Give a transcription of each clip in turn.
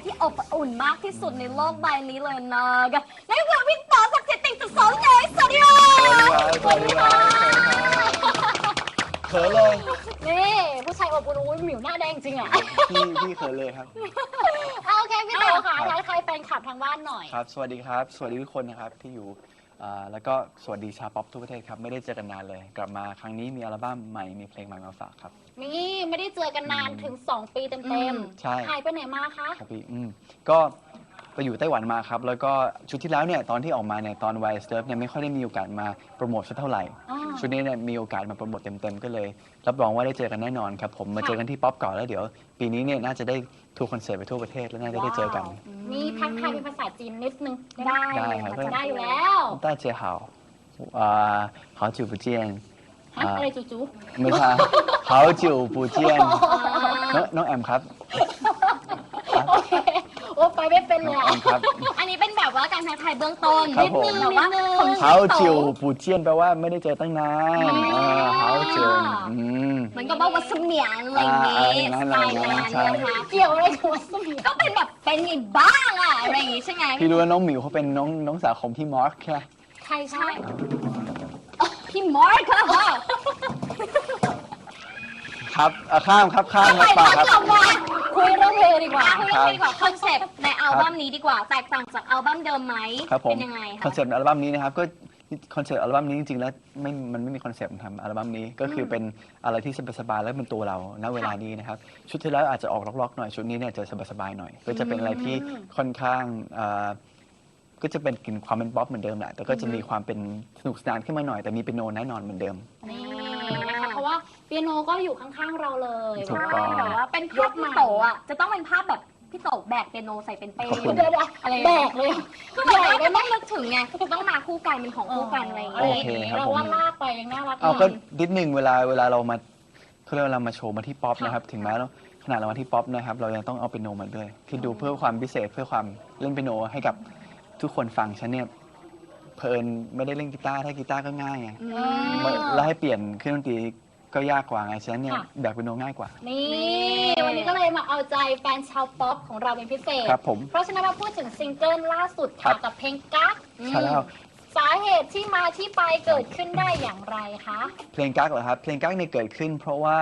ายที่อบอุ่นมากที่สุดในโลกใบนี้เลยนะนั่นก็คือพี่ต่อศักดิ์สิทธิ์ติ่งสุดสองเลยสวัสดีค่ะสวัสดีครับเขินเลยนี่ผู้ชายอบอุ่นอุ้ยหมิวหน้าแดงจริงอะพี่พี่เขินเลยครับเอาโอเคพี่เตค่ะทักทายแฟนคลับทางบ้านหน่อย ครับ สวัสดีครับ สวัสดีทุกคนนะครับที่อยู่ อ่าแล้วก็สวัสดีชาวป๊อปทั่วประเทศครับ ไม่ได้เจอกันนานเลย กลับมาครั้งนี้มีอัลบั้มใหม่มีเพลงใหม่มาฝากครับ นี่ไม่ได้เจอกันนานถึง 2 ปีเต็มใช่ ๆหายไปไหนมาคะ ครับพี่อืมก็ไปอยู่ไต้หวันมาครับ แล้วก็ชุดที่แล้วเนี่ยตอนที่ออกมาเนี่ยตอนไวสเติร์ฟเนี่ยไม่ค่อยได้มีโอกาสมาโปรโมทสักเท่าไหร่อ่า ชุดนี้เนี่ยมีโอกาสมาโปรโมทเต็มๆ ก็เลย รับรองว่าได้เจอกันแน่นอนครับผมมาเจอกันที่ป๊อปก่อนแล้วเดี๋ยว ปีนี้เนี่ยน่าจะได้ทัวร์คอนเสิร์ตไปทั่วประเทศแล้วน่าจะได้เจอกัน นี่ทักทายเป็นภาษาจีนนิดนึงได้ได้ครับก็ได้อยู่แล้วต้าเจียหาวอ่าหาวจูเจียนะอะไรจูจูไม่ใช่หาวจูเจียนน้องแอมครับ โอ้ไปไม่เป็นเลยครับ อันนี้เป็นแบบว่าการทักทายเบื้องต้นนิดนึงแบบว่าเท้าจิ๋วปูเจียนแปลว่าไม่ได้เจอตั้งนานเท้าจิ๋วเหมือนกับว่าเสมียนอะไรนี้อ่ายงานนะคะเกี่ยวอะไรกับวัดเสมียนก็เป็นแบบเป็นไงบ้างอะอะไรอย่างงี้ใช่ไหมพี่รู้ว่าน้องหมิวเขาเป็นน้องน้องสาวของพี่มอสใช่ไหใช่ใช่พี่มอร์ค่ะครับอะข้ามครับข้ามครับปาครับ ดีกว่าคุยเรื่องนี้ดีกว่าคอนเซปต์ในอัลบั้มนี้ดีกว่า แตกต่างจากอัลบั้มเดิมไหมครับผมเป็นยังไงคคะอนเซปต์อัลบั้มนี้นะครับก็คอนเซปต์อัลบั้มนี้จริงๆแล้วไม่มันไม่มีคอนเซปต์ทำอัลบั้มนี้ก็คือเป็นอะไรที่สบายๆแล้วเป็นตัวเราณเวลานี้นะครับชุดที่แล้วอาจจะออกล็อกๆหน่อยชุดนี้เนี่ยจะสบายๆหน่อย ก็จะเป็นอะไรที่ค่อนข้างอ่าก็จะเป็นกลิ่นความเป็นป๊อปเหมือนเดิมแหละแต่ก็จะมีความเป็นสนุกสนานขึ้นมาหน่อยแต่มีเป็นโนแน่นอนเหมือนเดิมนี่นะคะ เพราะว่าเปียโนก็อยู่ข้างๆเราเลยถูกใช่ต้องแบบว่าเป็นภาพพี่โตอะ จะต้องเป็นภาพแบบพี่โตแบกเปียโนใส่เป็นเป้ขอบคุณ เดี๋ยวๆอะไรแบกเลยคือแบบว่าจะต้องนึกถึงไงต้องมาคู่กันเป็นของคู่กันอะไรอย่างอะไรเงี้อยย่างโอเคงี้ครับเราผม ว่าลากไปยังน่ารักเอาก็ดีนิดนึงเวลาเวลาเรามาเขาเรียกว่าเรามาโชว์มาที่ป๊อปค่ะนะครับ ถึงแม้เราขนาดเรามาที่ป๊อปนะครับ เรายังต้องเอาเปียโนมาด้วย คิดดูเพื่อความพิเศษเพื่อความเล่นเปียโนให้กับทุกคนฟังฉันเนี่ยเพลินไม่ได้เล่นกีตาร์ถ้ากีตาร์ก็ง่ายไงอือืมมแล้วให้เปลี่ยนเครื่องดนตรี ก็ยากกว่าไงฉะนั้นเนี่ยค่ะแบกเปียโนง่ายกว่า นี่ วันนี้ก็เลยมาเอาใจแฟนชาวป๊อปของเราเป็นพิเศษ ครับผมเพราะฉะนั้นมาพูดถึงซิงเกิลล่าสุดครัค่ะบ กับเพลงกั๊กใช่แล้ว สาเหตุที่มาที่ไปเกิดขึ้นได้อย่างไรคะ เพลงกั๊กเหรอครับ เพลงกั๊กเนี่ยเกิดขึ้น เพราะว่า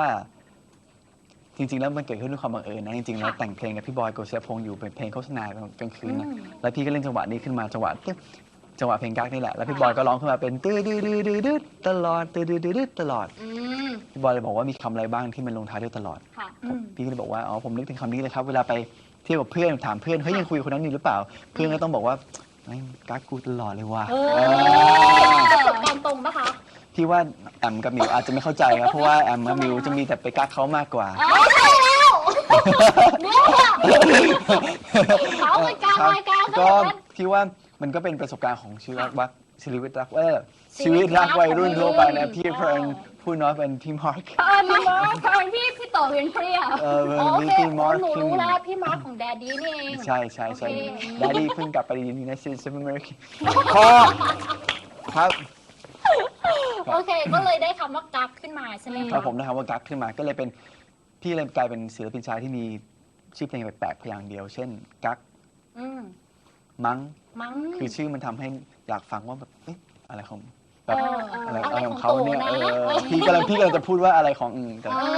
จริงๆ แล้วมันเกิดขึ้นด้วยความบังเอิญนะ จริงๆ แล้วแต่งเพลงกับพี่บอยโกเซียพงษ์อยู่เป็นเพลงโฆษณากลางคืนนะ อืมแล้วพี่ก็เล่นจังหวะนี้ขึ้นมาจังหวะตึ๊บ จังหวะเพลงกั๊กนี่แหละ แล้วพี่บอยก็ร้องขึ้นมาเป็นตื้อดื้อดื้อดื้อดื้อตลอดตื้อดื้อดื้อดื้อตลอด อืม พี่บอยเลยบอกว่ามีคำอะไรบ้างที่มันลงท้ายด้วยตลอด ค่ะ อืม พี่ก็เลยบอกว่า อ๋อ ผมนึกถึงคำนี้เลยครับ เวลาไปเที่ยวกับเพื่อนถามเพื่อน เฮ้ย ยังคุยกับคนนั้นอยู่หรือเปล่า เพื่อนก็ต้องบอกว่าแม่งกั๊กกูตลอดเลยว่ะเออ เออประสบการณ์ตรงปะคะพี่ว่าแอมกับมิวอาจจะไม่เข้าใจครับ เพราะว่าแอมกับมิวจะมีแต่ไปกั๊กเขามากกว่า ไม่ใช่แล้วเนี่ยเขาเป็นการรายการก็ขนาดนั้น พี่ว่า มันก็เป็นประสบการณ์ของชีวิตรักชีวิตรักเออชีชีวิวิตตรักรักวัยรุ่นทั่วไปนะวัยรุ่นพี่เพลินอ่าพูดน้อยเป็นพี่มาร์คเออพี่มาร์คเออพี่พี่โตเป็นเพรียเออเป็นโอเคพี่มาร์คหนูพี่รู้แล้วพี่มาร์คของแดดดี้นี่เองใช่ใช่ใช่โอเคดดดี้เพิ่งกลับไปยูไนเต็ดสเตทอเมริกาพอครับโอเค ก็เลยได้คำว่ากั๊กขึ้นมาใช่ไหมครัคะบผมนะครับว่ากั๊กขึ้นมาก็เลยเป็นพี่เลยกลายเป็นศิลปินชายที่มีชื่อเพลงแปลกๆพยางค์เดียว เช่น กั๊กอืมมั้ง มั้ง คือชื่อมันทำให้อยากฟังว่าแบบเอ๊ะอะไรของแบเอบออะไรอะไรอะไรขขอองงเขาเขาเนี่เนี่ยยนะเออพี่กำลังพี่กำลังจะพูดว่าอะไรของอืมแต่อ่า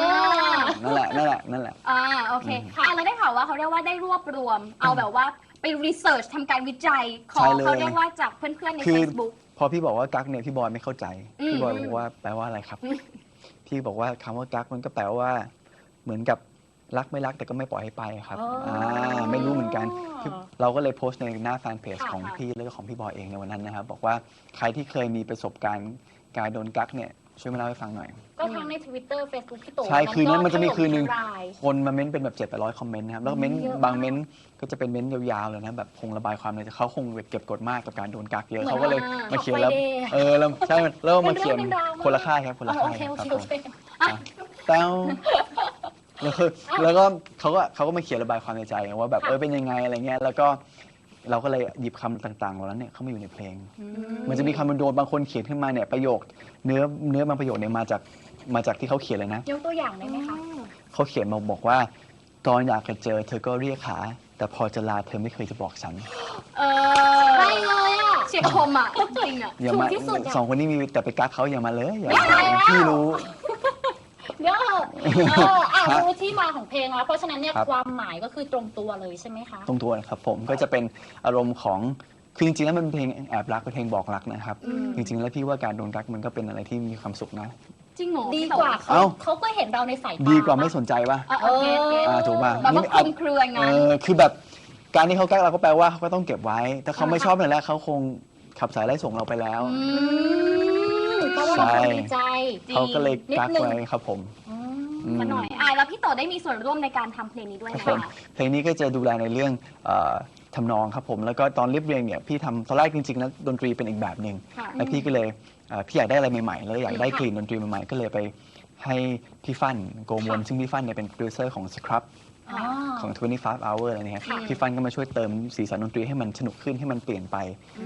นั่นแหละนั่นแหละนั่นแหละ อ่าโอเคค่ะแล้วได้ข่าวว่าเขาเรียกว่าได้รวบรวม เอาแบบว่าไปรีเสิร์ชทำการวิจัยขอใช่งเลย เขาเรียกว่าจากเพื่อนๆใน คือ Facebook พอพี่บอกว่ากั๊กเนี่ยพี่บอยไม่เข้าใจ อืมพี่บอยบอกว่าแปลว่าอะไรครับพี่บอกว่าคำว่ากั๊กมันก็แปลว่า เหมือนกับรักไม่รักแต่ก็ไม่ปล่อยให้ไปครับอ๋ออ่าไม่รู้เหมือนกัน พี่เราก็เลยโพสต์ในหน้าแฟนเพจค่ะของค่ะพี่แล้วก็ของพี่บอยเองในวันนั้นนะครับ บอกว่าใครที่เคยมีประสบการณ์การโดนกั๊กเนี่ยช่วยมาเล่าให้ฟังหน่อย ก็ทั้งใน Twitter Facebook พี่โตใช่คืนนั้นมันจะมีก็คืนหนึ่งถล่มทลายคนมาเม้นเป็นแบบเจ็ดแปดร้อยคอมเมนต์นะครับ แล้วเม้นต์เยอะมากบางเม้นต์ก็จะเป็นเม้นต์ยาวๆเลยนะแบบคงระบายความเลยแต่เขาคงเก็บกดมากกับการโดนกักเยอะเหมือนเขาก็เลยอ่ามาเขียนแล้ว Friday เออแล้วใช่แล้วมาเป็นเรื่เขีอยงนเป็นราวมากคนละค่ายครับคนละอ๋อค่าโอยเคคโอรับเคผโอมเคแต้ว แล้วคือแล้วก็เขาก็เขาก็มาเขียนระบายความในใจว่าแบบค่ะเออเป็นยังไงอะไรเงี้ยแล้วก็เราก็เลยหยิบคำต่างๆเหล่านั้นเนี่ยเข้ามาอยู่ในเพลง มันจะมีคำโดนๆบางคนเขียนขึ้นมาเนี่ยประโยค เนื้อเนื้อบางประโยคเนี่ยมาจากมาจากที่เขาเขียนเลยนะ ยกตัวอย่างได้ไหมคะ เขาเขียนมาบอกว่า ตอนอยากจะเจอเธอก็เรียกหาแต่พอจะลาเธอไม่เคยจะบอกฉันเอใช่อเลยอะเฉียบคมอะจริงอะอย่ามาถูกที่สุดอะสองคนนี้มีแต่ไปกักเขาอย่ามาเลยอย่าไม่มาแล้วพี่รู้ เดี๋ยวเหอะเอออะฮะรู้ที่มาของเพลงแล้วเพราะฉะนั้นเนี่ยครับ ความหมายก็คือตรงตัวเลยใช่ไหมคะ ตรงตัวนะครับผมก็จะเป็นอารมณ์ของคือจริงๆแล้วมันเป็นเพลงแอบรักเป็นเพลงบอกรักนะครับ อืม จริงๆแล้วพี่ว่าการโดนกักมันก็เป็นอะไรที่มีความสุขนะ จริงเหรอดีพี่โตกว่าเขาเอ้า เขาก็เห็นเราในสายตา ดีกว่าไม่สนใจป่ะอะโอเคโอเคอ่าถูกป่ะแบบว่านี่คลุมเครือเองั้นอคือแบบการที่เขาแกล้งเราก็แปลว่าเขาก็ต้องเก็บไว้ ถ้าเขาไม่ชอบนั่นแหละเขาคงขับสายไล่ส่งเราไปแล้ว อือืมเพ ราะว่าเราคงดีใจเขาก็เลยนิดกักนึงไว้ครับผมอืมอืมมาหน่อยอะแล้วพี่โตได้มีส่วนร่วมในการทำเพลงนี้ด้วยครับนะผมคะ เพลงนี้ก็จะดูแลในเรื่องเอ่อทำนองครับผม แล้วก็ตอนเรียบเรียงเนี่ยพี่ทำตอนแรกจริงๆแล้วดนตรีเป็นอีกแบบหนึ่งค่ะแล้วพี่ก็เลยเอ่อพี่อยากได้อะไรใหม่ๆ แล้วอยากได้ค่ะกลิ่นดนตรีใหม่ๆ ก็เลยไปให้พี่ฟันโกมลค่ะซึ่งพี่ฟันเนี่ยเป็นโปรดิวเซอร์ของ Scrub อ๋อ ของ 25 hour อะไรเนี่ยค่ะพี่ฟันก็มาช่วยเติมสีสันดนตรีให้มันสนุกขึ้นให้มันเปลี่ยนไป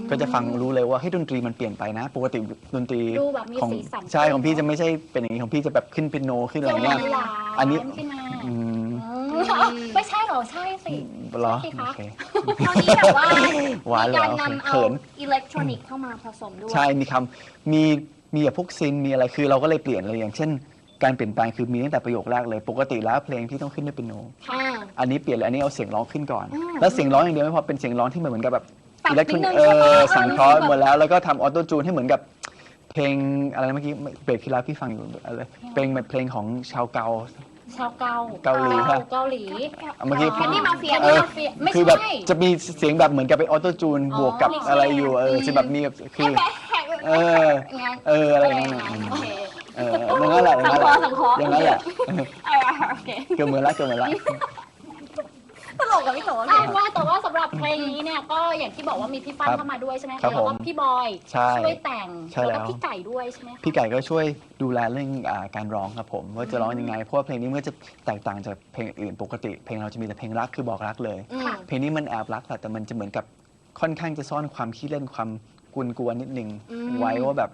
ก็จะฟังรู้เลยว่าให้ยดนตรีมันเปลี่ยนไปนะ ปกติดนตรีดูแบบมีของสีสัน ใช่ของพี่จะไม่ใช่เป็นอย่างนี้ของพี่จะแบบขึ้นเปียโนขึ้นอะไรเงี้ยหวานๆอันนี้ขึ้นมาอืมอืมไม่ใช่เหรอ ใช่สิเหรอใช่สิโอคะเคคราวนี้แบบว่าหวานมีเหรอการโอเคนำเอาเขินอิเล็กทรอนิกส์เข้ามาผสมด้วย ใช่มีคำมีมีแบบพวกซินมีอะไรคือเราก็เลยเปลี่ยนเลยอย่างเช่น การเปลี่ยนแปลงคือมีตั้งแต่ประโยคแรกเลย ปกติแล้วเพลงที่ต้องขึ้นด้วยเป็นโนอ่าอันนี้เปลี่ยนเลยอันนี้เอาเสียงร้องขึ้นก่อน อืมแล้วเสียงร้องอย่างเดียวไม่พอเป็นเสียงร้องที่มันเหมือนกับแบบปรับอิเล็กทรอนินิกดนึงเอใช่ปะอเออสังเคราะห์แบบ หมดแล้วแล้วก็ทำออโต้จูนให้เหมือนกับเพลงอะไรนะเมื่อกี้เบรกที่แล้วพี่ฟังอยู่อะไรเพลงแบบเพลงของชาวเกา ชาวเกาเกาหลีเกาครับ เกาหลี เมื่อกี้แคนดี้มาเฟียแคนเอดี้อมาเฟียไม่คือแบบใช่จะมีเสียงแบบเหมือนกับเป็นออโต้จูนบวกกับอ๋อออะไรอยู่เออจะแบบมีแบบคือแค่แหกเอองั้นเอออะไรอย่างเงี้ยนะโอเค เอออย่างนั้นแหละอย่างนั้นแหละสังเคราะห์ อย่างนั้นแหละเออโอเค เกือบเหมือนละเกือบเหมือนละ ตลกกับพี่โตใช่ว่าแต่ว่าสำหรับเพลงนี้เนี่ยก็อย่างที่บอกว่ามีพี่ฟันครับเข้ามาด้วยใช่ไหมครัคะบแล้วก็ผมพี่บอยใช่ช่วยแต่งใช่แล้วก็แล้วพี่ไก่ด้วยใช่ไหมคะพี่ไก่ก็ช่วยดูแลเรื่องอาการร้องครับผม ว่าจะร้องยังไง เพราะว่าเพลงนี้มันก็จะแตกต่างจากเพลงอื่นปกติ เพลงเราจะมีแต่เพลงรักคือบอกรักเลย อืม เพลงนี้มันแอบรักแหละแต่มันจะเหมือนกับค่อนข้างจะซ่อนความขี้เล่นความกวนๆนิดนึง อืม ไว้ว่าแบบ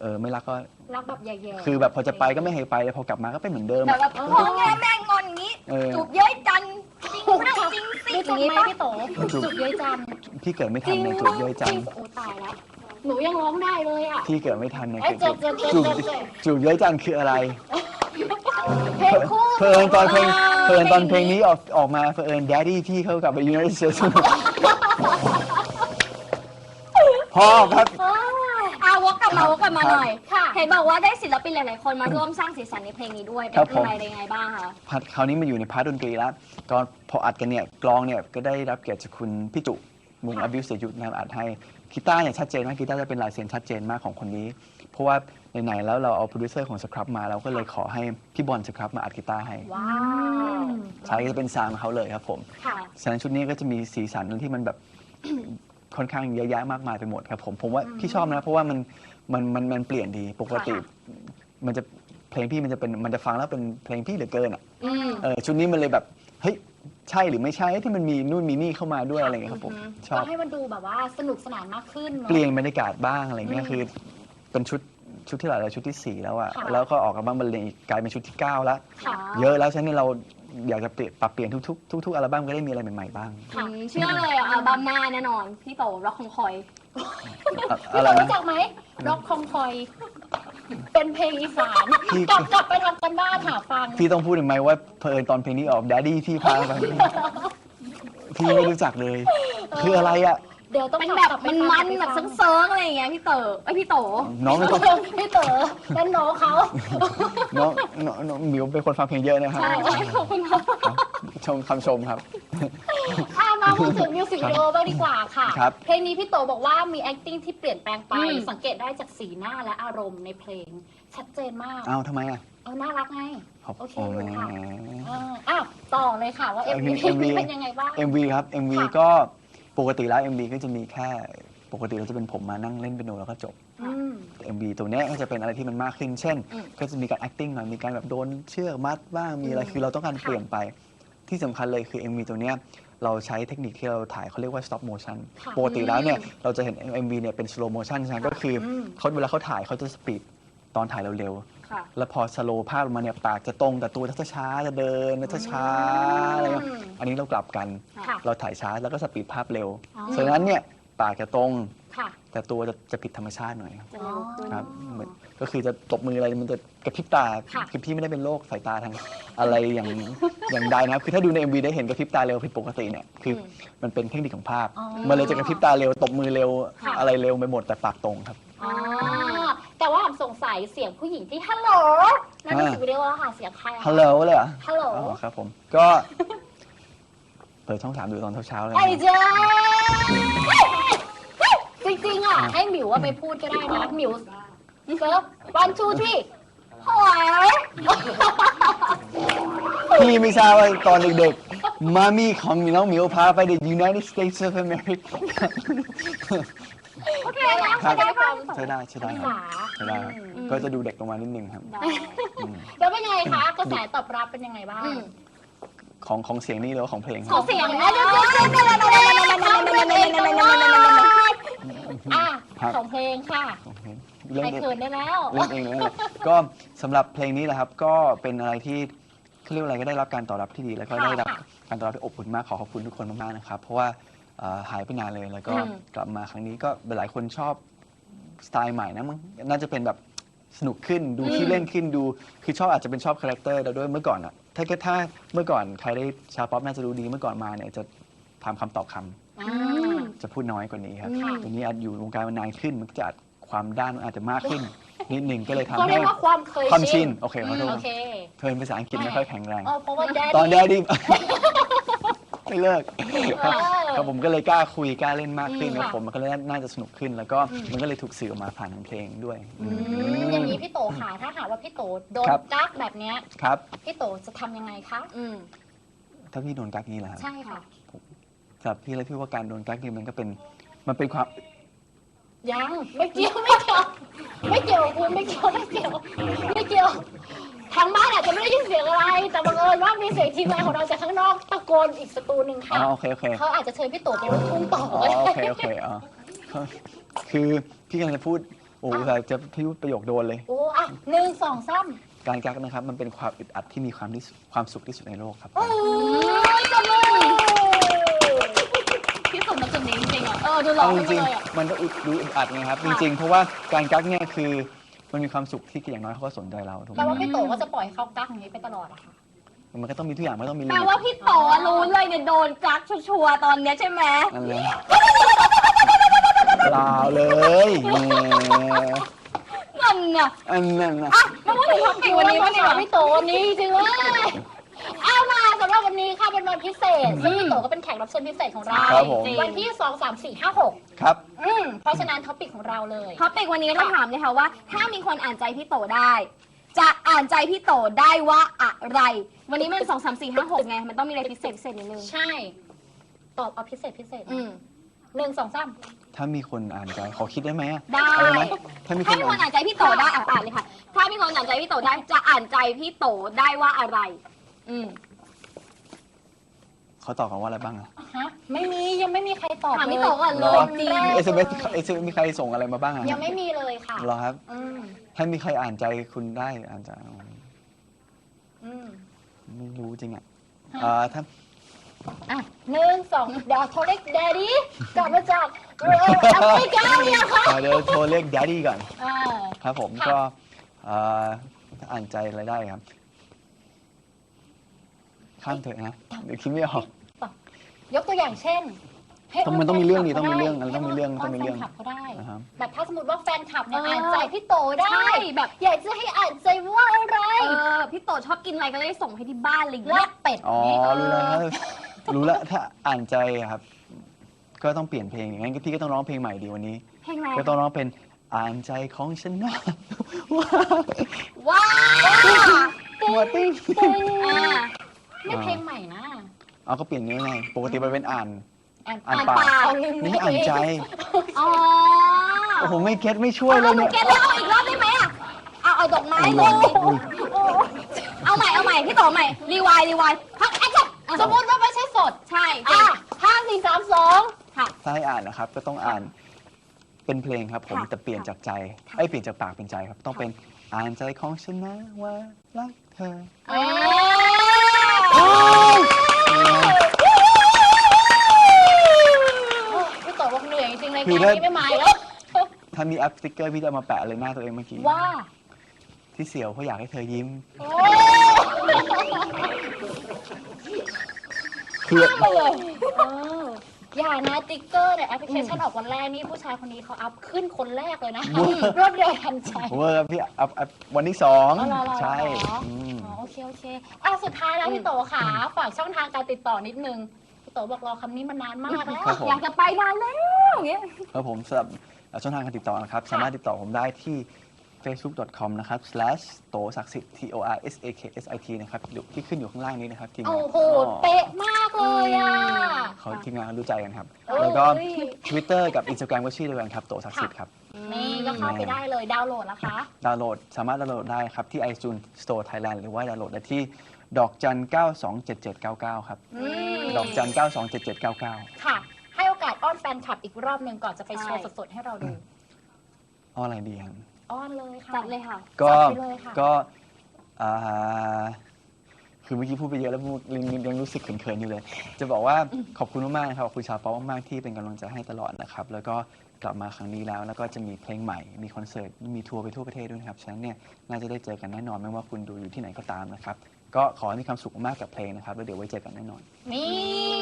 เออไม่รักก็รักแบบแย่ๆคือแบบพอจะไปก็ไม่ให้ไปเลยพอกลับมาก็เป็นเหมือนเดิมแต่แบบโอ้แม่แม่งอนอย่างนี้เออจูบเย้ยจันจริงนะจริงสิรู้อจักย่างนี้ไหมปะพี่โตจุดเย้ยจันทร์พี่เกิดไม่ทัจนริงในจุดเย้ยจัจนริงโอ้ตายแล้วหนูยังร้องได้เลยอะพี่เกิดไม่ทันในเอ้ยจุดเจ็บเจ็บจุดเจ็บเจ็บจุดเย้ยจันคืออะไรเพลงคู่เพลินตอนเพลงเพลินตอนเพลงนี้ออกออกมาเพลินแดดดี้พี่เขากลับไปยู n i เ e d สเต t พ่อครับ มาวกกลับมาหน่อยค่ะเห็นบอกว่าได้ศิลปินหลาย ๆ คนมาร่วมสร้างสีสันในเพลงนี้ด้วย เป็ครับนผม อะไรยังไงบ้างคะ พัดคราวนี้มาอยู่ในพาร์ทดนตรีแล้วก็พออัดกันเนี่ยกลองเนี่ยก็ได้รับเกียรติจากคุณพี่จุมุงอบิวเสยุทธนะครับอัดให้กีตาร์เนี่ยชัดเจนมากกีตาร์จะเป็นลายเซ็นชัดเจนมากของคนนี้ เพราะว่าไหนๆแล้วเราเอาโปรดิวเซอร์ของสครับมาเราก็เลยขอให้พี่บอลสครับมาอัดกีตาร์ให้ว้าว ใช้จะเป็นซาวด์ของเขาเลยครับผมค่ะ ฉะนั้นชุดนี้ก็จะมีสีสันที่มันแบบ ค่อนข้างเยอะแยะมากมายไปหมดครับผมผมว่าพี่ชอบนะเพราะว่ามัน มันมันมันเปลี่ยนดีปกติค่ะมันจะเพลงพี่มันจะเป็นมันจะฟังแล้วเป็นเพลงพี่เหลือเกินอะอืม เออชุดนี้มันเลยแบบเฮ้ยใช่หรือไม่ใช่ที่มันมีนู่นมีนี่เข้ามาด้วยอะไรเงี้ยครับผมอือฮึชอบ ก็ให้มันดูแบบว่าสนุกสนานมากขึ้นเนอะ เปลี่ยนบรรยากาศบ้างอะไรเงี้ยอืมคือเป็นชุดชุดที่หลายแล้วชุดที่สี่แล้วอะค่ะ แล้วก็ออกอัลบั้มบรรเลงอีกกลายเป็นชุดที่เก้าแล้วค่ะเยอะแล้วฉะนั้นเราอยากจะเปลี่ยนปรับเปลี่ยนทุกๆทุกๆอัลบั้มก็ได้มีอะไรใหม่ๆบ้าง อืมเชื่อเลยอะอัลบั้มหน้าแน่นอน พี่โตร็อกคงคอยอะ พี่อะไรเรานะ รู้จักไหมร็อกคองคอย เป็นเพลงอีสานพี่กลับกลับไปทำกันบ้านหาฟัง พี่ต้องพูดถึงไหมว่าเพลินตอนเพลงนี้ออกด d ดดี้พี่พาไปพี่ไม่รู้จักเลย คืออะไรอะ เดี๋ยวต้องเป็นกลัแบบไปมันฟังมันกลัแบบไปฟังเซิร์งๆอะไรอย่างเงี้ยพี่เต๋อไอยพี่โตน้องเป็นคนพี่เต๋อเป็นน้องเขาน้องน้องน้องมิวเป็นคนฟังเพลงเยอะนะครับใช่ใช่ขอบคุณค่ะชมคำชมครับ อะมาพูดถึงมิวสิกวิดีโอบ้างดีกว่าค่ะ ครับ เพลงนี้พี่โตบอกว่ามี acting ที่เปลี่ยนแปลงไปอืมสังเกตได้จากสีหน้าและอารมณ์ในเพลงชัดเจนมาก อ้าวทำไมอะเออน่ารักไง ขอบโอเคโอ้แหมค่ะเอออ้าว ต่อเลยค่ะว่า MV โอเค MV เป็นยังไงบ้าง MV ครับ MV ค่ะก็ ปกติแล้ว MV ก็จะมีแค่ปกติเราจะเป็นผมมานั่งเล่นเปียโนแล้วก็จบ อืมแต่ MV ตัวเนี้ยก็จะเป็นอะไรที่มันมากขึ้น เช่น อืมก็จะมีการ acting หน่อย มีการแบบโดนเชือกมัดบ้าง มีอะไร อืมคือเราต้องการค่ะ เปลี่ยนไป ที่สำคัญเลยคือ MV ตัวเนี้ยเราใช้เทคนิคที่เราถ่ายเขาเรียกว่า stop motion ค่ะปกติแล้วเนี่ยเราจะเห็น MV เนี่ยเป็น slow motion ใช่ไหมก็คืออม เขาเวลาเขาถ่ายเขาจะสปีดตอนถ่ายเร็วๆ ค่ะ แล้วพอสโลว์ภาพลงมาเนี่ยปากจะตรงแต่ตัวจะช้าจะเดินจะช้าอะไรเงี้ยอันนี้เรากลับกัน ค่ะ เราถ่ายช้าแล้วก็สปีดภาพเร็วอ๋อ ฉะนั้นเนี่ยปากจะตรง ค่ะแต่ตัวจะจะผิดธรรมชาติหน่อยจะเร็วขึ้น ครับเหมือนก็คือจะตบมืออะไรมันจะกระพริบตาค่ะคือพี่ไม่ได้เป็นโรคสายตาทางอะไรอย่างอย่างใดนะครับคือถ้าดูใน MV ได้เห็นกระพริบตาเร็วผิดปกติเนี่ยคืออมันเป็นเทคนิคของภาพ อ๋อมันเลยจะกระพริบตาเร็วตบมือเร็วค่ะ อะไรเร็วไปหมดแต่ปากตรงครับ อ๋อแต่ว่าผมสงสัย เสียงผู้หญิงที่ฮัลโหลนั่นมิวสิกวิดีโอค่ะเสียงใครอะคะฮัลโหลเลยเหรอฮัลโหลอ๋อครับผม ก็ เปิดช่องสามดูตอนเช้าๆเลยไอ้นะเจ้าจริงๆอะ ให้หมิวว่าไปพูดก็ได้นะหมิวเซิร์ฟ one two three หอยพี่ไม่ทราบว่าตอนเด็กๆ มามี่ของน้องหมิวพาไป the United States of America โอเคใช้ได้ป่ะใช้ได้ใช่ได้ครับใช่ได้ก็จะดูเด็กลงมานิดนึงครับแล้วเป็นยังไงคะกระแสตอบรับเป็นยังไงบ้างของของเสียงนี่หรือว่าของเพลงของเสียงนะเดี๋ยวเดี๋ยวเดี๋ยวเดี๋ยวเดี๋ยวเดี๋ยวเดี๋ยวอะของเพลงค่ะของเพลงเล่นใครเองเขินเด้แล้ว เล่นเองเลยก็เำหรับเพลงนี้แหละครับก็เป็นอะไรที่เขาเรียกว่าอะไรก็เด้รับการตอบรับที่ดี แล้วก็เด้รับการตอบรับที่อบอุ่นมากขอขอบคุณทุกคนมากๆนะครับเพราะว่า เอ่อหายไปนานเลยแล้วก็อืมกลับมาครั้งนี้ก็หลายคนชอบสไตล์ใหม่นะมั้งน่าจะเป็นแบบสนุกขึ้นดูที่เล่นขึ้นดู คือชอบอาจจะเป็นชอบคาแรคเตอร์เราด้วยเมื่อก่อนอะถ้าเกิดถ้าเมื่อก่อนใครได้ชาวป๊อปน่าจะรู้ดีเมื่อก่อนมาเนี่ยจะถามคำตอบคำอ่า จะพูดน้อยกว่านี้ครับค่ะทีนี้อาจอยู่วงการมานานขึ้น มันก็จะอาจความด้านมันอาจจะมากขึ้น นิดหนึ่งก็เลยทำเขาเรีให้ยกว่าความเคยความชินโอเคขอโทษโอเคเทอมภาษาอังกฤษไม่ค่อยแข็งแรง อ๋อเพราะว่าแดดตอนได้ดิ ไม่เลิกครับเออครับผมก็เลยกล้าคุยกล้าเล่นมากขึ้นอืมแล้วค่ะผมมันก็เลยน่าจะสนุกขึ้น แล้วก็มันก็เลยถูกสื่อออกมาผ่านทางเพลงด้วยอืมอย่างนี้พี่โตค่ะถ้าหากว่าพี่โตโดนครับ กักแบบเนี้ยครับ พี่โตจะทำยังไงคะอืมถ้าพี่โดนกักนี้แหละครับใช่ค่ะสำหรับพี่แล้วพี่ว่าการโดนกักนี่มันก็เป็นมันเป็นความ ยังไม่เกี่ยวไม่เกี่ยวไม่เกี่ยวกับคุณไม่เกี่ยวไม่เกี่ยวไม่เกี่ยว ทางบ้านอาจจะไม่ได้ยินเสียงอะไร แต่บังเอิญว่ามีเสียงทีมงานของเราจากข้างนอกตะโกนอีกสตูหนึ่งอ๋อค่ะโอเคโอเคเขาอาจจะเชิญพี่โตไปลูกทุ่งต่ออ๋อก็ได้โอเคโอเคอ๋อคือพี่กำลังจะพูดโอ้โหแต่จะพี่พูดประโยคโดนเลย โอ้อะหนึ่งสองสามการกักนะครับมันเป็นความอึดอัดที่มีความที่สุดความสุขที่สุดในโลกครับ โอ้ยจมูกพี่สมกับจุดนี้จริงๆอะเออดูหล่อเอาจขึ้นริงมาเลยอะ ๆมันก็อึดดูอึดอัดไงครับ จริง ๆ เพราะว่าการกักเนี่ยคือ มันมีความสุขที่อย่างน้อยเขาก็สนใจเราถูกไหแปลมว่าพี่โตก็จะปล่อยให้เขากักอย่างนี้ไปตลอดอะค่ะมันก็ต้องมีทุกอย่างมันต้องมีลิแปลมิตว่าพี่โตรู้เลยเนี่ยโดนกักชัวร์ๆตอนเนี้ยใช่ไหมนั่นแหละเปล่าเลยแหมนั่นน่ะอันนั้นนะ อะมาพูดถึงท็อปิกวันนี้บ้างดีกว่าพี่โตวันนี้จริงว่าเอามาสำหรับวันนี้ค่ะเป็นวันพิเศษ ซึ่งพี่โตก็เป็นแขกรับเชิญพิเศษของเรา ครับผม วันที่ 2 3 4 5 6ครับ อืมเพราะฉะนั้นท็อปิกของเราเลย ท็อปิกวันนี้เราถามเลยค่ะว่า ถ้ามีคนอ่านใจพี่โตได้ จะอ่านใจพี่โตได้ว่าอะไร วันนี้มันสองสามสี่ห้าหกไง มันต้องมีอะไรพิเศษพิเศษนิดนึงใช่ ตอบเอาพิเศษพิเศษอืมหนึ่งสองสามถ้ามีคนอ่านใจขอคิดได้ไหมอะได้ เอาไหมถ้ามีคถ้านมีคนอ่านอ่านใจพี่โตได้อะอ่านเลยค่ะ ถ้ามีคนอ่านใจพี่โตได้จะอ่านใจพี่โตได้ว่าอะไร อืม เขาตอบกันว่าอะไรบ้างอะฮะไม่มียังไม่มีใครตอบถามเลพี่ยโตก่อนเลยคนจริงแรกเอสเอ็มเอสเอสมีใครส่งอะไรมาบ้างอะยังไม่มีเลยค่ะเหรอครับ อืมถ้ามีใครอ่านใจคุณได้อ่านใจอืมไม่รู้จริงอะฮะอ่าถ้าอะหนึ่งสองเดี๋ยวโทรเรียกแดดดี้กลับมาจากเออแอฟริกาเนี่ยค่ะอ่าเดี๋ยวโทรเรียก d ด d ดี้ก่อนอ่าครับผมค่ะก็อ่าถ้าอ่านใจอะไรได้ครับ ข้ามเถอะนะเดี๋ยวคิดไม่ออก ยกตัวอย่างเช่นให้ต้องมันต้องมีเรื่องดิแฟนคลับต้องมีเรื่องก็ได้ต้องมีเรื่อง ให้ต้องมีเรื่องแฟนคลับก็ได้ นะครับแบบถ้าสมมติว่าแฟนคลับเนี่ยเอออ่ อ่านใจพี่โตได้ ใช่แบบอยากจะให้อ่านใจว่าอะไรเออพี่โตชอบกินอะไรก็ได้ส่งให้ที่บ้านอะไรอย่างลาเงี้ยบเป็ดอ๋อนี่รู้แล้วรู้แล้วถ้าอ่านใจอะครับ ก็ต้องเปลี่ยนเพลงอย่างนั้นก็พี่ก็ต้องร้องเพลงใหม่ดีวันนี้ เพลงอะไรก็ต้องร้องเป็นอ่านใจของฉันนะว่าว้าวหัวติ้งอ่า ไม่เพลงใหม่นะ เอาก็เปลี่ยนเนื้อไงปกติมันเป็นอ่าน อ่านอ่านอ่านปาปากกเอาลืมนี่เนื้ออ่านใจ อ๋อโอ้โหไม่เก็ตไม่ช่วยเลเอายหนูเนี่ยเก็ตแล้วเอาอีกรอบได้ไหมอะ เอาเอาดอกไม้ลงดิเอาใหม่เอาใหม่พี่โตใหม่ รีวายรีวายพักแอคชั่นอะสมมติว่าไม่ใช่สดใช่อะห้าสี่สามสองค่ะ ถ้าให้อ่านนะครับ ก็ต้องอ่านเป็นเพลงครับ ผมค่ะแต่เปลี่ยนจากใจค่ะไอ้ยเปลี่ยนจากปากเป็นใจครับ ต้องเป็นอ่านใจของฉันนะว่ารักเธอ เอ้ พี่ต่อบอกเหนื่อยจริงๆรายคืการอถ้านี้ไม่มาอีกแล้วถ้ามีแอปสติ๊กเกอร์พี่จะเอามาแปะเลยหน้าตัวเองเมื่อกี้ว่าที่เสียวเพราะอยากให้เธอยิ้ม โอ้คือ มาเลยเออ อย่านะติ๊กเกอร์เนี่ยแอปพลิเคชันออกวันแรกนี่ผู้ชายคนนี้เขาอัพขึ้นคนแรกเลยนะรวดเร็วทันใจ เวอร์พี่อัพอัพวันที่สองอ๋อเหรอเหรอใช่เหรออืม อ๋อโอเคโอเคอะสุดท้ายแล้วพี่โตขาฝากช่องทางการติดต่อนิดนึงพี่โตบอกรอคำนี้มานานมากแล้วครับผม อยากจะไปนานแล้วอย่างเงี้ย ครับผมสำหรับช่องทางการติดต่อนะครับ สามารถติดต่อผมได้ที่ facebook.com นะครับ slash โตศักดิ์สิทธิ์ t o r s a k s i t นะครับอยู่ที่ขึ้นอยู่ข้างล่างนี้นะครับทีมงานโอ้โห เป๊ะมากเลยอะ เขาทีมงานเขารู้ใจกันครับโอ้ยแล้วก็ Twitter กับ Instagram ก็ชื่อเดียวกันครับ โตศักดิ์สิทธิ์ครับ นี่ก็เข้าไปได้เลยดาวน์โหลดนะคะ ดาวน์โหลดสามารถดาวน์โหลดได้ครับ ที่ iTunes Store Thailand หรือว่าดาวน์โหลดได้ที่ดอกจัน 927799 ครับ อืม ดอกจัน 927799 ค่ะ ให้โอกาสอ้อนแฟนคลับอีกรอบหนึ่งก่อนจะไปโชว์ใช่สดๆให้เราดู เอาอะไรดีครับ อ้อนเลยค่ะจัดเลยค่ะ ก็จัดไปเลยค่ะ ก็อ่าคือเมื่อกี้พูดไปเยอะแล้วยังยังยังรู้สึกเขินๆอยู่เลย จะบอกว่าขอบคุณมากๆนะครับขอบคุณชาวป๊อปมากๆที่เป็นกำลังใจให้ตลอดนะครับ แล้วก็กลับมาครั้งนี้แล้ว แล้วก็จะมีเพลงใหม่ มีคอนเสิร์ต มีทัวร์ไปทั่วประเทศด้วยนะครับ ฉะนั้นเนี่ยน่าจะได้เจอกันแน่นอนไม่ว่าคุณดูอยู่ที่ไหนก็ตามนะครับ ก็ขอให้มีความสุขมากกับเพลงนะครับ แล้วเดี๋ยวไว้เจอกันแน่นอน นี่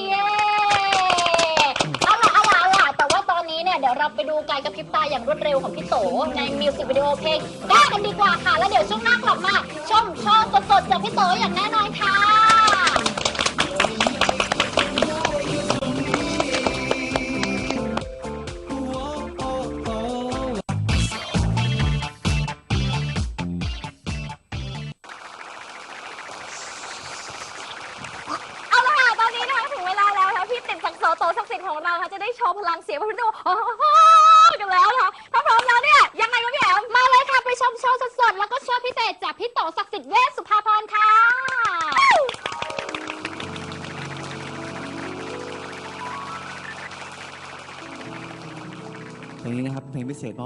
เย้เอาล่ะเอาล่ะเอาล่ะแต่ว่าตอ นี้เนี่ยเดี๋ยวเราไปดูการกระพริบตาอย่างรวดเร็วของพี่โตในมิวสิกวิดีโอเพลงได้กันดีกว่าค่ะ แล้วเดี๋ยวช่วงหน้ากลับมาชมโชว์สดๆจากพี่โตอย่างแน่นอนค่ะ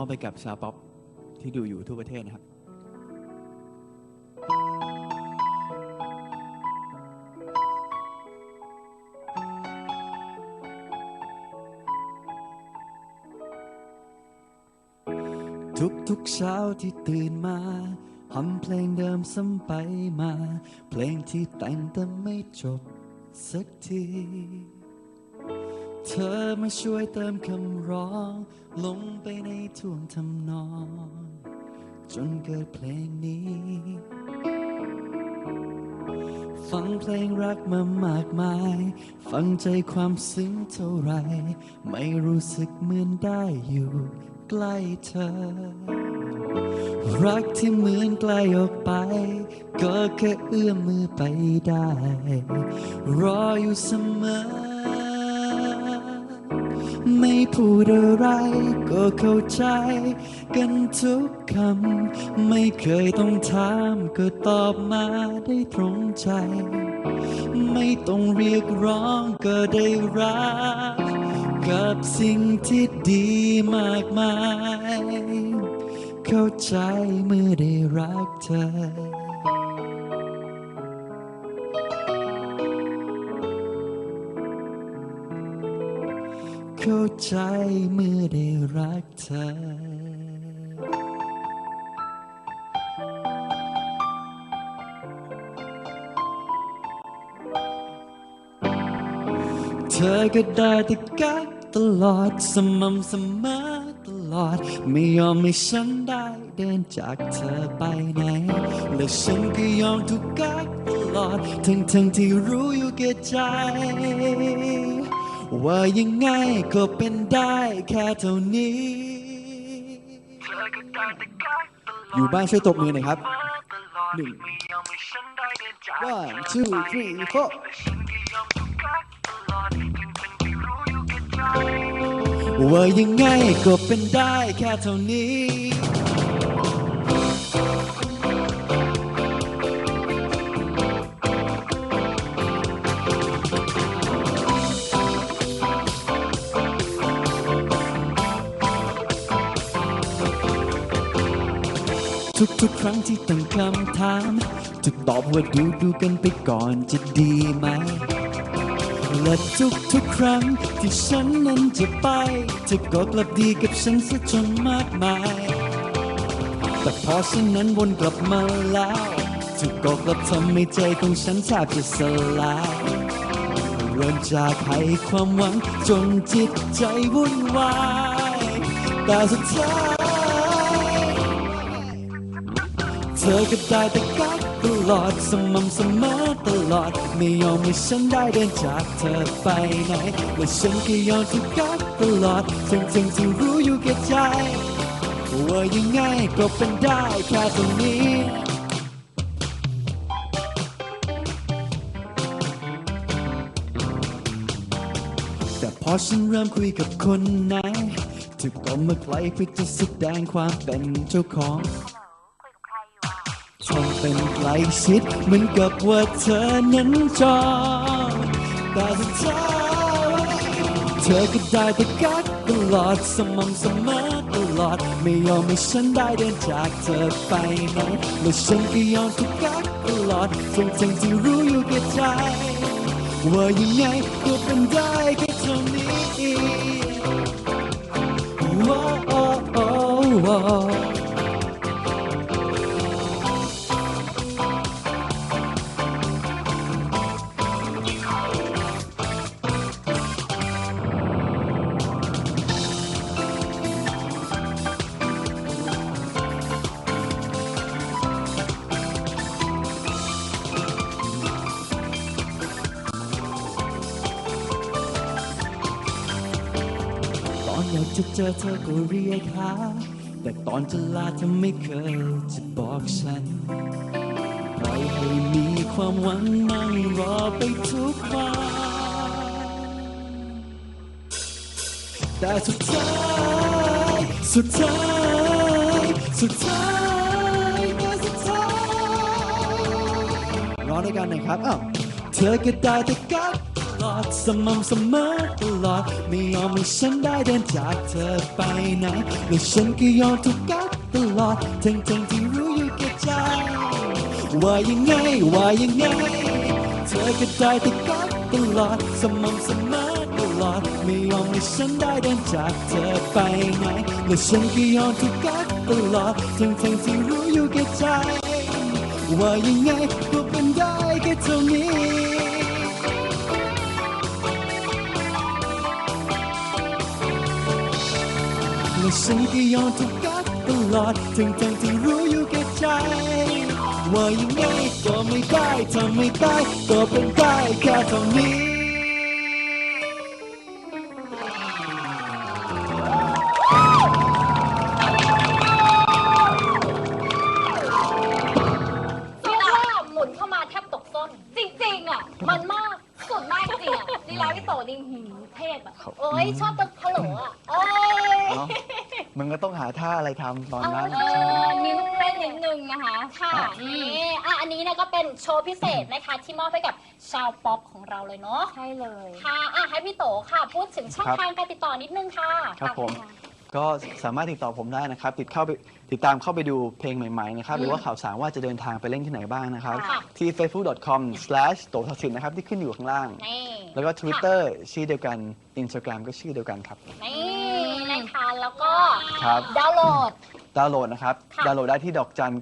เพลงพิเศษมไปกับชาวป๊อปที่ดูอยู่ทั่วประเทศนะครับทุกทุกๆเช้าที่ตื่นมาทำเพลงเดิมซ้ำไปมา เพลงที่แต่งแต่ไม่จบสักที เธอมาช่วยเติมคำร้อง ลงไปในท่วงทำนอง จนเกิดเพลงนี้ ฟังเพลงรักมามากมาย ฟังใจความซึ้งเท่าไร ไม่รู้สึกเหมือนได้อยู่ใกล้เธอ รักที่เหมือนไกลออกไป ก็แค่เอื้อมมือไปได้ รออยู่เสมอ ไม่พูดอะไรก็เข้าใจกันทุกคำ ไม่เคยต้องถามก็ตอบมาได้ตรงใจ ไม่ต้องเรียกร้องก็ได้รัก กับสิ่งที่ดีมากมาย เข้าใจเมื่อได้รักเธอ เข้าใจเมื่อได้รักเธอเธอก็ได้แต่กักตลอดสม่ำเสมอตลอด ไม่ยอมให้ฉันได้เดินจากเธอไปไหน และฉันก็ยอมถูกกักตลอด ทั้งทั้งๆที่รู้อยู่แก่ใจ ว่ายังไงก็เป็นได้แค่เท่านี้ อยู่บ้านช่วยตบมือหน่อยครับหนึ่ง one two three four ว่ายังไงก็เป็นได้แค่เท่านี้ ทุกๆครั้งที่ตั้งคำถาม จะตอบว่าดูดูกันไปก่อนจะดีไหม และทุกๆครั้งที่ฉันนั้นจะไปเธอก็กลับดีกับฉันเสียจนมากมาย แต่พอฉันนั้นวนกลับมาแล้วเธอก็กลับทำให้ใจของฉันแทบจะสลายเริ่มจากให้ความหวังจนจิตใจวุ่นวาย แต่สุดท้าย เธอก็ได้แต่กักตลอดสม่ำเสมอตลอด ไม่ยอมให้ฉันได้เดินจากเธอไปไหนและฉันก็ยอมถูกกักตลอดทั้งทั้งๆที่รู้อยู่แก่ใจว่ายังไงก็เป็นได้แค่ตรงนี้แต่พอฉันเริ่มคุยกับคนไหนเธอก็มาไกลเพื่อจะแสดงความเป็นเจ้าของ ทำเป็นใกล้ชิดเหมือนกับว่าเธอนั้นจองแต่สุดท้ายเธอก็ได้แต่กักตลอดสม่ำเสมอตลอด ไม่ยอมให้ฉันได้เดินจากเธอไปไหนและฉันก็ยอมถูกกักตลอดทั้งทั้งที่รู้อยู่แก่ใจว่ายังไงก็เป็นได้แค่เท่านี้ เจอเธอก็เรียกหา แต่ตอนจะลาเธอไม่เคยจะบอกฉันปล่อยให้มีความหวังนั่งรอไปทุกวันแต่สุดท้ายสุดท้ายสุดท้ายแต่สุดท้ายร้องด้วยกันหน่อยครับอ้าวเธอก็ได้แต่กักตลอ ดสม่ำเสมอตลอด ไม่ยอมให้ฉันได้เดินจากเธอไปไหนและฉันก็ยอมถูกกักตลอดทั้งทั้งที่รู้อยู่แก่ใจ ว่ายังไงว่ายังไง เธอก็ได้แต่กักตลอด สม่ำเสมอตลอด ไม่ยอมให้ฉันได้เดินจากเธอไปไหนและฉันก็ยอมถูกกักตลอดทั้งทั้งที่รู้อยู่แก่ใจ ว่ายังไงก็เป็นได้แค่เท่านี้ และฉันก็ยอมถูกกักตลอดทั้งทั้งๆที่รู้อยู่แก่ใจ ว่ายังไงก็ไม่ได้ทำไม่ได้ก็เป็นได้แค่เท่านี้เรียกว่าหมุนเข้ามาแทบตกส้น จริง ๆ อะ มันมาก สุดมากจริงๆอะลีลาพี่โตนี่หืมเทพอะ โอ้ยชอบตะพะโหลอะ เอ้ย เนาะมันก็ต้อง หาท่าอะไรทำตอนนั้น เออมีลูกเต้นนิดนึงนะคะค่ะนี่อะอันนี้นะก็เป็นโชว์พิเศษนะคะ ที่มอบให้กับชาวป๊อปของเราเลยเนาะใช่เลย ค่ะอะให้พี่โตค่ะ พูดถึงช่องครับ ทางการติดต่อนิดนึงค่ะ ครับผม ก็สามารถติดต่อผมได้นะครับติดเข้าไปติดตามเข้าไปดูเพลงใหม่ๆนะครับหรือว่าข่าวสารว่าจะเดินทางไปเล่นที่ไหนบ้างนะครับ ค่ะ ที่ facebook.com slash โตทัศินนะครับที่ขึ้นอยู่ข้างล่าง นี่ แล้วก็ Twitter ชื่อเดียวกัน Instagram ก็ชื่อเดียวกันครับ นี่นะคะแล้วก็ครับ ดาวน์โหลด ดาวน์โหลดนะครับ ค่ะ ดาวน์โหลดได้ที่ดอกจัน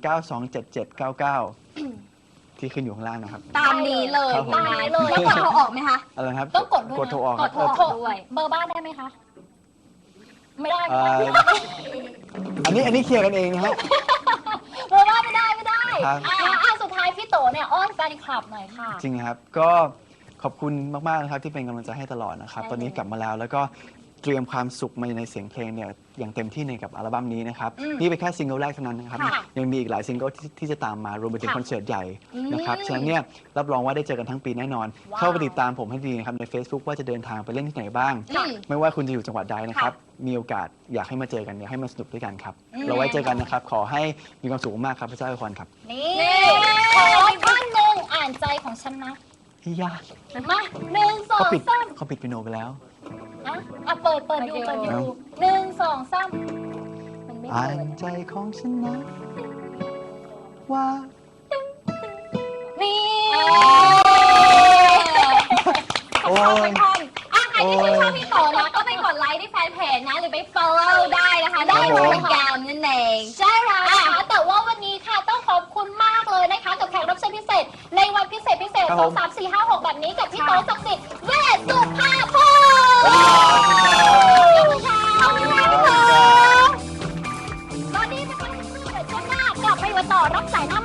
927799 ที่ขึ้นอยู่ข้างล่างนะครับ ตามนี้เลยครับผม ตามนี้เลย แล้วกดโทรออกไหมคะ อะไรนะครับต้องกดด้วยกดโทรออกกครัดบโทรโทรด้วย เบอร์บ้านได้ไหมคะ ไม่ได้เอ่ออันนี้อันนี้เคลียร์กันเองนะฮะเบอร์บ้านไม่ได้ไม่ได้ครับ อะอะสุดท้ายพี่โตเนี่ยอ้อนแฟนคลับหน่อยค่ะ จริงครับ ก็ขอบคุณมาก ๆ นะครับ ที่เป็นกำลังใจให้ตลอดนะครับใช่ตอนนี้กลับมาแล้วแล้วก็ เตรียมความสุขมาในเสียงเพลงเนี่ยอย่างเต็มที่ในกับอัลบั้มนี้นะครับ อืมนี่เป็นแค่ซิงเกิลแรกเท่านั้นนะครับ ค่ะยังมีอีกหลายซิงเกิลที่ที่จะตามมารวมไปถึงค่ะคอนเสิร์ตใหญ่อืมนะครับฉะนั้นเนี่ยรับรองว่าได้เจอกันทั้งปีแน่นอน ว้าว เข้าไปติดตามผมให้ดีนะครับใน Facebook ว่าจะเดินทางไปเล่นที่ไหนบ้างค่ะไม่ว่าคุณจะอยู่จังหวัดใดนะครับ มีโอกาสอยากให้มาเจอกันอยากให้มาสนุกด้วยกันครับเราไว้เจอกันนะครับ ขอให้มีความสุขมากๆครับพระเจ้าอวยพรครับนี่ขอท่านหนึ่งอ่านใจของฉันนะ พี่ยากมาหนึ่งสอเขางปิดสามเขาปิดปิโนไปแล้ว อะอะเปิดเปิดดูโอเคเปิดดูเอาหนึ่งสองสามมันไม่อ่าเปินดใจของฉันนะว่านี่ขอบคุณเป็นคนอะใครที่ชื่นชอบพี่โตนะก็ไปกดไลค์ที่แฟนเพจนะ หรือไป follow ได้นะคะ ได้ครับผมโปรแกรมนั่นเอง ใช่แล้วนะคะแต่ว่าวันนี้ค่ะต้องขอบคุณมากเลยนะคะ กับแขกรับเชิญพิเศษ ในวันพิเศษพิเศษครับสผองมสามสี่ห้าหกแบบนี้กับพี่โต๊ะศักดิ์สิทธิ์เวชสุภาพ ตอนนี้นะคะเดี๋ยวช่วงหน้ากลัไปวัต่อรับสายน